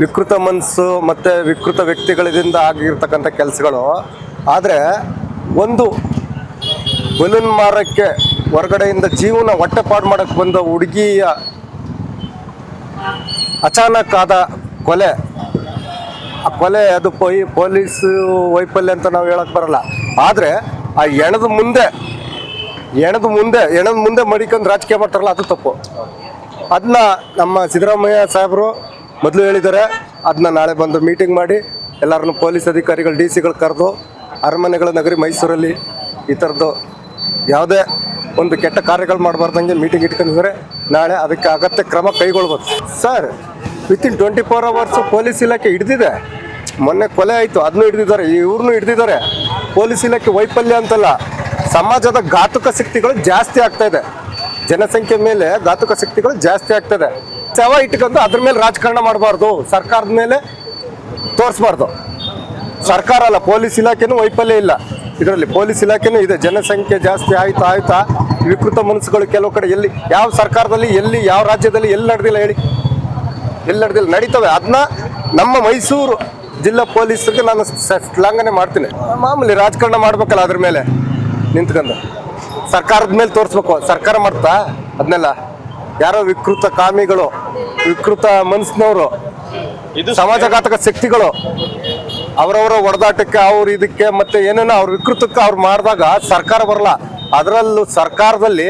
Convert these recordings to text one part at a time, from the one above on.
ವಿಕೃತ ಮನಸ್ಸು ಮತ್ತು ವಿಕೃತ ವ್ಯಕ್ತಿಗಳಿಂದ ಆಗಿರ್ತಕ್ಕಂಥ ಕೆಲಸಗಳು. ಆದರೆ ಒಂದು ಬಲೂನ್ ಮಾರಕ್ಕೆ ಹೊರಗಡೆಯಿಂದ ಜೀವನ ಹೊಟ್ಟೆಪಾಡು ಮಾಡೋಕ್ಕೆ ಬಂದ ಹುಡುಗಿಯ ಅಚಾನಕ್ ಆದ ಕೊಲೆ. ಆ ಕೊಲೆ ಅದು ಪೊಯ್, ಪೊಲೀಸ್ ವೈಫಲ್ಯ ಅಂತ ನಾವು ಹೇಳಕ್ ಬರಲ್ಲ. ಆದರೆ ಆ ಎಣದ ಮುಂದೆ ಎಣದ ಮುಂದೆ ಎಣದ ಮುಂದೆ ಮಡಿಕೊಂಡು ರಾಜಕೀಯ ಮಾಡ್ತಾರಲ್ಲ ಅದು ತಪ್ಪು. ಅದನ್ನ ನಮ್ಮ ಸಿದ್ದರಾಮಯ್ಯ ಸಾಹೇಬರು ಮೊದಲು ಹೇಳಿದ್ದಾರೆ ಅದನ್ನ ನಾಳೆ ಬಂದು ಮೀಟಿಂಗ್ ಮಾಡಿ, ಎಲ್ಲರನ್ನು ಪೊಲೀಸ್ ಅಧಿಕಾರಿಗಳು, ಡಿ ಸಿಗಳು ಕರೆದು, ಅರಮನೆಗಳ, ನಗರಿ ಮೈಸೂರಲ್ಲಿ ಈ ಥರದ್ದು ಯಾವುದೇ ಒಂದು ಕೆಟ್ಟ ಕಾರ್ಯಗಳು ಮಾಡಬಾರ್ದಂಗೆ ಮೀಟಿಂಗ್ ಇಟ್ಕೊಂಡಿದ್ದಾರೆ. ನಾಳೆ ಅದಕ್ಕೆ ಅಗತ್ಯ ಕ್ರಮ ಕೈಗೊಳ್ಬೋದು. Sir within twenty four hours police ಇಲಾಖೆ ಹಿಡ್ದಿದೆ. ಮೊನ್ನೆ ಕೊಲೆ ಆಯಿತು ಅದನ್ನು ಹಿಡ್ದಿದ್ದಾರೆ ಇವ್ರನ್ನೂ ಹಿಡ್ದಿದ್ದಾರೆ. ಪೊಲೀಸ್ ಇಲಾಖೆ ವೈಫಲ್ಯ ಅಂತಲ್ಲ, ಸಮಾಜದ ಘಾತುಕ ಶಕ್ತಿಗಳು ಜಾಸ್ತಿ ಆಗ್ತಾ ಇದೆ. ಜನಸಂಖ್ಯೆ ಮೇಲೆ ಘಾತುಕ ಶಕ್ತಿಗಳು ಜಾಸ್ತಿ ಆಗ್ತದೆ ಶವ ಇಟ್ಕೊಂಡು ಅದ್ರ ಮೇಲೆ ರಾಜಕಾರಣ ಮಾಡಬಾರ್ದು. ಸರ್ಕಾರದ ಮೇಲೆ ತೋರಿಸ್ಬಾರ್ದು. ಸರ್ಕಾರ ಅಲ್ಲ, ಪೊಲೀಸ್ ಇಲಾಖೆನೂ ವೈಫಲ್ಯ ಇಲ್ಲ. ಇದರಲ್ಲಿ ಪೊಲೀಸ್ ಇಲಾಖೆನೂ ಇದೆ. ಜನಸಂಖ್ಯೆ ಜಾಸ್ತಿ ಆಯ್ತಾ ಆಯ್ತಾ ವಿಕೃತ ಮನಸ್ಸುಗಳು ಕೆಲವು ಕಡೆ ಎಲ್ಲಿ, ಯಾವ ಸರ್ಕಾರದಲ್ಲಿ, ಎಲ್ಲಿ, ಯಾವ ರಾಜ್ಯದಲ್ಲಿ, ಎಲ್ಲಿ ನಡೆದಿಲ್ಲ ಹೇಳಿ. ಎಲ್ಲಿ ನಡೆದಿಲ್ಲ, ನಡೀತವೆ. ಅದನ್ನ ನಮ್ಮ ಮೈಸೂರು ಜಿಲ್ಲಾ ಪೊಲೀಸರಿಗೆ ನಾನು ಶ್ಲಾಘನೆ ಮಾಡ್ತೀನಿ. ಮಾಮೂಲಿ ರಾಜಕಾರಣ ಮಾಡ್ಬೇಕಲ್ಲ ಅದ್ರ ಮೇಲೆ ನಿಂತ್ಕೊಂಡು. ಸರ್ಕಾರದ ಮೇಲೆ ತೋರಿಸ್ಬೇಕು. ಸರ್ಕಾರ ಮಾಡ್ತಾ ಅದನ್ನೆಲ್ಲ ಯಾರೋ ವಿಕೃತ ಕಾಮಿಗಳು ವಿಕೃತ ಮನಸ್ಸಿನವರು ಇದು ಸಮಾಜಘಾತಕ ಶಕ್ತಿಗಳು ಅವರವರ ಹೊಡೆದಾಟಕ್ಕೆ ಅವ್ರ ಇದಕ್ಕೆ ಮತ್ತೆ ಏನೇನೋ ಅವ್ರ ವಿಕೃತಕ್ಕೆ ಅವ್ರು ಮಾಡಿದಾಗ ಸರ್ಕಾರ ಬರಲ್ಲ. ಅದರಲ್ಲೂ ಸರ್ಕಾರದಲ್ಲಿ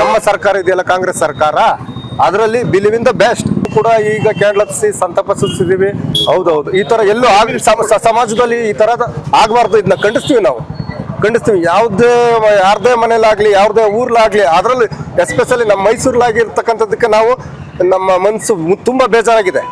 ನಮ್ಮ ಸರ್ಕಾರ ಇದೆಯಲ್ಲ ಕಾಂಗ್ರೆಸ್ ಸರ್ಕಾರ ಅದರಲ್ಲಿ ಬಿಲಿವಿಂದ ಬೆಸ್ಟ್. ಕೂಡ ಈಗ ಹತ್ತಿಸಿ ಸಂತಾಪ ಸೂಚಿಸಿದೀವಿ ಹೌದೌದು. ಈ ತರ ಎಲ್ಲೂ ಆಗ್ಲಿ ಸಮಾಜದಲ್ಲಿ ಈ ತರದ ಆಗಬಾರ್ದು. ಇದನ್ನ ಖಂಡಿಸ್ತೀವಿ ನಾವು. ಖಂಡಿಸ್ತೀವಿ. ಯಾವುದೇ ಯಾರದೇ ಮನೇಲಾಗ್ಲಿ ಯಾವ್ದೇ ಊರ್ಲಾಗ್ಲಿ, ಅದರಲ್ಲಿ ಎಸ್ಪೆಷಲಿ ನಮ್ಮ ಮೈಸೂರ್ಲಾಗಿರ್ತಕ್ಕಂಥದ್ದಕ್ಕೆ ನಾವು ನಮ್ಮ ಮನಸ್ಸು ತುಂಬಾ ಬೇಜಾರಾಗಿದೆ.